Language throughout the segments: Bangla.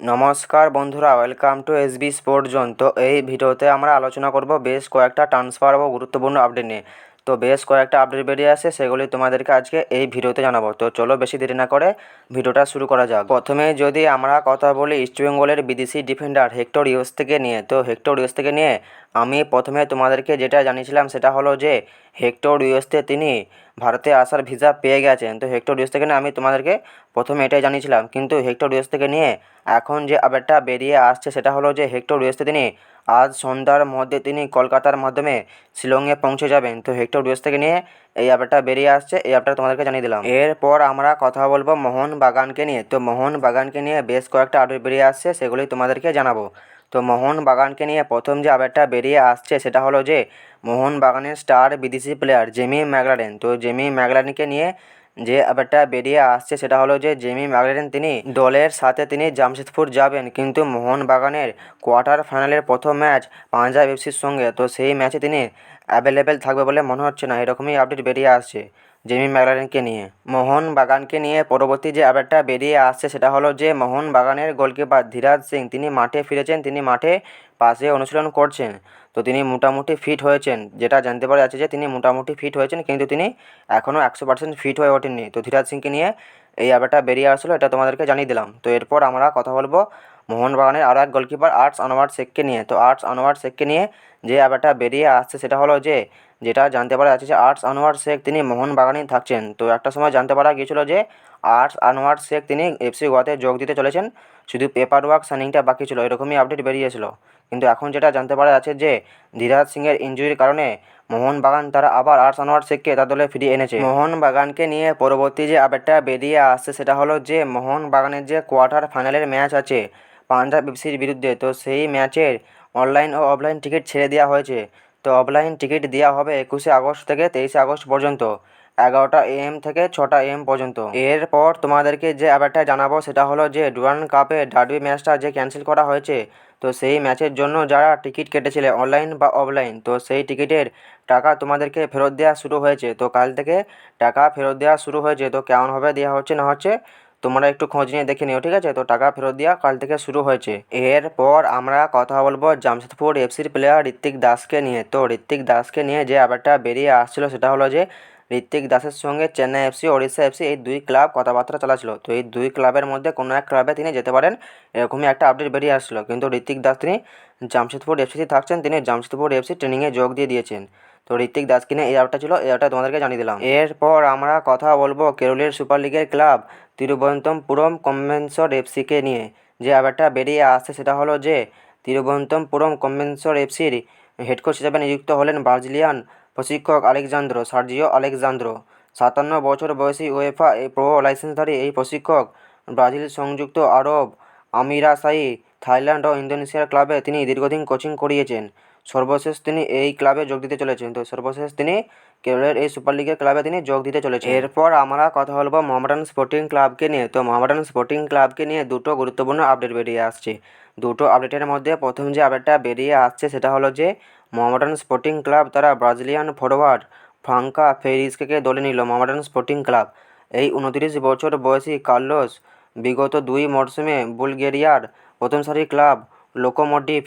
নমস্কার বন্ধুরা welcome to S B sport zone তো এই ভিডিওতে আমরা আলোচনা করব বেশ কয়েকটা ট্রান্সফার ও গুরুত্বপূর্ণ আপডেট নিয়ে। তো বেশ কয়েকটা আপডেট বেরিয়ে আসে, সেগুলি তোমাদেরকে আজকে এই ভিডিওতে জানাব। তো চলো বেশি দেরি না করে ভিডিওটা শুরু করা যাক। প্রথমে যদি আমরা কথা বলি ইস্টবেঙ্গলের বিদেশি ডিফেন্ডার হেক্টর ইউস থেকে নিয়ে, তো হেক্টর ইউস থেকে নিয়ে আমি প্রথমে তোমাদেরকে যেটা জানিয়েছিলাম সেটা হলো যে হেক্টর ইউএসতে তিনি ভারতে আসার ভিসা পেয়ে গেছেন। তো হেক্টর ইউএস থেকে আমি তোমাদেরকে প্রথমে এটাই জানিয়েছিলাম। কিন্তু হেক্টর ইউএস থেকে নিয়ে এখন যে আপডেটটা বেরিয়ে আসছে, সেটা হলো যে হেক্টর ইউএসতে তিনি আজ সন্ধ্যার মধ্যে তিনি কলকাতার মাধ্যমে শিলংয়ে পৌঁছে যাবেন। তো হেক্টর ইউএস থেকে নিয়ে এই আপডেটটা বেরিয়ে আসছে, এই আপডেটটা তোমাদেরকে জানিয়ে দিলাম। এরপর আমরা কথা বলব মোহন বাগানকে নিয়ে। তো মোহন বাগানকে নিয়ে বেশ কয়েকটা আপডেট বেরিয়ে আসছে সেগুলি তোমাদেরকে জানাব। তো মোহন বাগানকে নিয়ে প্রথম যে আপডেটটা বেরিয়ে আসছে, সেটা হলো যে মোহন বাগানের স্টার বিদেশি প্লেয়ার জেমি ম্যাগলারেন তো জেমি ম্যাগলারেনকে নিয়ে যে ব্যাপারটা বেরিয়ে আসছে সেটা হলো যে জেমি ম্যাগলেন তিনি দলের সাথে তিনি জামশেদপুর যাবেন। কিন্তু মোহনবাগানের কোয়ার্টার ফাইনালের প্রথম ম্যাচ পাঞ্জাব এফসির সঙ্গে। তো সেই ম্যাচে তিনি অ্যাভেলেবেল থাকবে বলে মনে হচ্ছে না। এরকমই আপডেট বেরিয়ে আসছে। জেমি ম্যাগলারেনকে নিয়ে। মোহন বাগানকে নিয়ে পরবর্তী যে আপডেটটা বেরিয়ে আসছে সেটা হলো যে, মোহন বাগানের গোলকিপার ধীরাজ সিং, তিনি মাঠে ফিরেছেন, তিনি মাঠে পাশে অনুশীলন করছেন। তো তিনি মোটামুটি ফিট হয়েছেন, যেটা জানতে পারা যাচ্ছে যে, তিনি মোটামুটি ফিট হয়েছেন, কিন্তু তিনি এখনও একশো পার্সেন্ট ফিট হয়ে ওঠেননি। তো ধীরাজ সিংকে নিয়ে এই আপডেটটা বেরিয়ে আসলো, এটা তোমাদেরকে জানিয়ে দিলাম। তো এরপর আমরা কথা বলব মোহনবাগানের আরও এক গোলকিপার, আর্টস আনোয়ার শেখকে নিয়ে। তো আর্টস আনোয়ার শেখকে নিয়ে যে আপডেটটা বেরিয়ে আসছে সেটা হলো যে যেটা জানতে পারা যাচ্ছে যে আর্টস আনোয়ার শেখ তিনি মোহনবাগানেই থাকছেন। তো একটা সময় জানতে পারা গিয়েছিল যে আর্টস আনোয়ার শেখ তিনি এফসি গোয়াতে যোগ দিতে চলেছেন। শুধু পেপার ওয়ার্ক সাইনিংটা বাকি ছিল, এরকমই আপডেট বেরিয়েছিল। কিন্তু এখন যেটা জানতে পারা যাচ্ছে যে ধীরাজ সিংয়ের ইঞ্জুরির কারণে মোহনবাগান তারা আবার আর্টস আনোয়ার শেখকে তার দলে ফিরিয়ে এনেছে। মোহনবাগানকে নিয়ে পরবর্তী যে আপডেটটা বেরিয়ে আসছে সেটা হলো যে মোহনবাগানের যে কোয়ার্টার ফাইনালের ম্যাচ আছে পাঞ্জাব এফসির বিরুদ্ধে, তো সেই ম্যাচের অনলাইন ও অফলাইন টিকিট ছেড়ে দেওয়া হয়েছে। তো অফলাইন টিকিট দেওয়া হবে একুশে আগস্ট থেকে তেইশে আগস্ট পর্যন্ত, এগারোটা এএম থেকে ছটা এএম পর্যন্ত। এরপর তোমাদেরকে যে আপডেটটা জানাব সেটা হলো যে ডুরান কাপে ডার্বি ম্যাচটা যে ক্যান্সেল করা হয়েছে, তো সেই ম্যাচের জন্য যারা টিকিট কেটেছিলে অনলাইন বা অফলাইন, তো সেই টিকিটের টাকা তোমাদেরকে ফেরত দেওয়া শুরু হয়েছে। তো কাল থেকে টাকা ফেরত দেওয়া শুরু হয়েছে, তো কেমনভাবে দেওয়া হচ্ছে না হচ্ছে তোমরা একটু খোঁজ নিয়ে দেখে নিও, ঠিক আছে? তো টাকা ফেরত দেওয়া কাল থেকে শুরু হয়েছে। এরপর আমরা কথা বলব জামশেদপুর এফসির প্লেয়ার ঋত্বিক দাসকে নিয়ে। তো ঋত্বিক দাসকে নিয়ে যে ব্যাপারটা বেরিয়ে আসছিল সেটা হলো যে ঋত্বিক দাসের সঙ্গে চেন্নাই এফসি, ওড়িশা এফসি এই দুই ক্লাব কথাবার্তা চালাচ্ছিল। তো এই দুই ক্লাবের মধ্যে কোনো এক ক্লাবে তিনি যেতে পারেন, এরকমই একটা আপডেট বেরিয়ে আসছিল। কিন্তু ঋত্বিক দাস তিনি জামশেদপুর এফসিতে থাকছেন, তিনি জামশেদপুর এফসি ট্রেনিংয়ে যোগ দিয়ে দিয়েছেন। তো ঋত্বিক দাসকে নিয়ে এই আপটা ছিল, এই আপটা তোমাদেরকে জানিয়ে দিলাম। এরপর আমরা কথা বলব কেরলের সুপার লিগের ক্লাব তিরুবনন্তপুরম কনভেনশন এফসিকে নিয়ে। যে আবারটা বেরিয়ে আসছে সেটা হলো যে, তিরুবনন্তপুরম কনভেনশন এফসির হেড কোচ হিসেবে নিযুক্ত হলেন ব্রাজিলিয়ান প্রশিক্ষক আলেকজান্দ্রো, সার্জিও আলেকজান্দ্রো। সাতান্ন বছর বয়সী ওয়েফা প্রো লাইসেন্সধারী এই প্রশিক্ষক ব্রাজিল সংযুক্ত আরব আমিরাশাহি থাইল্যান্ড ও ইন্দোনেশিয়ার ক্লাবে তিনি দীর্ঘদিন কোচিং করিয়েছেন। সর্বশেষ তিনি এই ক্লাবে যোগ দিতে চলেছেন। তো সর্বশেষ তিনি কেরলের এই সুপার লিগের ক্লাবে তিনি যোগ দিতে চলেছেন। এরপর আমরা কথা বলব মোহামেডান স্পোর্টিং ক্লাবকে নিয়ে। তো মোহামেডান স্পোর্টিং ক্লাবকে নিয়ে দুটো গুরুত্বপূর্ণ আপডেট বেরিয়ে আসছে। দুটো আপডেটের মধ্যে প্রথম যে আপডেটটা বেরিয়ে আসছে সেটা হলো যে মোহামেডান স্পোর্টিং ক্লাব তারা ব্রাজিলিয়ান ফরোয়ার্ড ফ্রাঙ্কা ফেরিসকে দলে নিল মোহামেডান স্পোর্টিং ক্লাব। এই উনতিরিশ বছর বয়সী কার্লোস বিগত দুই মরশুমে বুলগেরিয়ার প্রথম সারির ক্লাব লোকোমোটিভ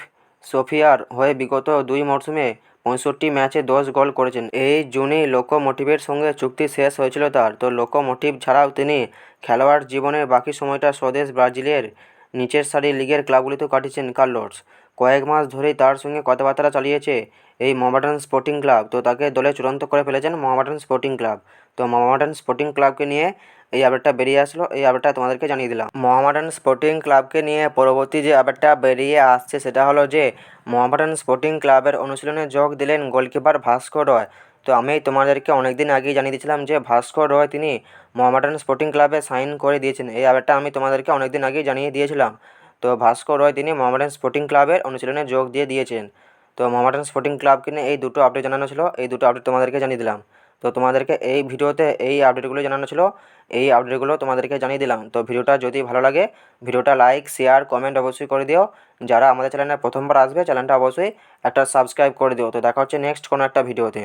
সোফিয়ার হয়ে বিগত দুই মরশুমে পঁয়ষট্টি ম্যাচে দশ গোল করেছেন। এই জুনেই লোকোমোটিভের সঙ্গে চুক্তি শেষ হয়েছিল তার। তো লোকোমোটিভ ছাড়াও তিনি খেলোয়াড় জীবনের বাকি সময়টা স্বদেশ ব্রাজিলের নিচের সারি লিগের ক্লাবগুলিতেও কাটিয়েছেন কার্লোস। কয়েক মাস ধরেই তার সঙ্গে কথাবার্তা চালিয়েছে এই মোহামেডান স্পোর্টিং ক্লাব। তো তাকে দলে চূড়ান্ত করে ফেলেছেন মোহামেডান স্পোর্টিং ক্লাব। তো মোহামেডান স্পোর্টিং ক্লাবকে নিয়ে এই আপডেটটা বেরিয়ে আসলো, এই আপডেটটা তোমাদেরকে জানিয়ে দিলাম। মোহামেডান স্পোর্টিং ক্লাবকে নিয়ে পরবর্তী যে আপডেটটা বেরিয়ে আসছে সেটা হলো যে মোহামেডান স্পোর্টিং ক্লাবের অনুশীলনে যোগ দিলেন গোলকিপার ভাস্কর রয়। তো আমি তোমাদেরকে অনেক দিন আগেই জানিয়ে দিয়েছিলাম যে, ভাস্কর রয় তিনি মোহামেডান স্পোর্টিং ক্লাবে সাইন করে দিয়েছেন। এই আপডেটটা আমি তোমাদেরকে অনেক দিন আগেই জানিয়ে দিয়েছিলাম। তো ভাস্কর রয় তিনি মোহামেডান স্পোর্টিং ক্লাবের অনুশীলনে যোগ দিয়ে দিয়েছেন। তো মোহামেডান স্পোর্টিং ক্লাবকে নিয়ে এই দুটো আপডেট জানানো ছিল, এই দুটো আপডেট তোমাদেরকে জানিয়ে দিলাম। তো তোমাদেরকে এই ভিডিওতে এই আপডেটগুলো জানানো ছিল, এই আপডেটগুলো তোমাদেরকে জানিয়ে দিলাম। তো ভিডিওটা যদি ভালো লাগে, ভিডিওটা লাইক শেয়ার কমেন্ট অবশ্যই করে দিও। যারা আমাদের চ্যানেলে প্রথমবার আসবে চ্যানেলটা অবশ্যই একটা সাবস্ক্রাইব করে দিও। তো দেখা হচ্ছে নেক্সট কোনো একটা ভিডিওতে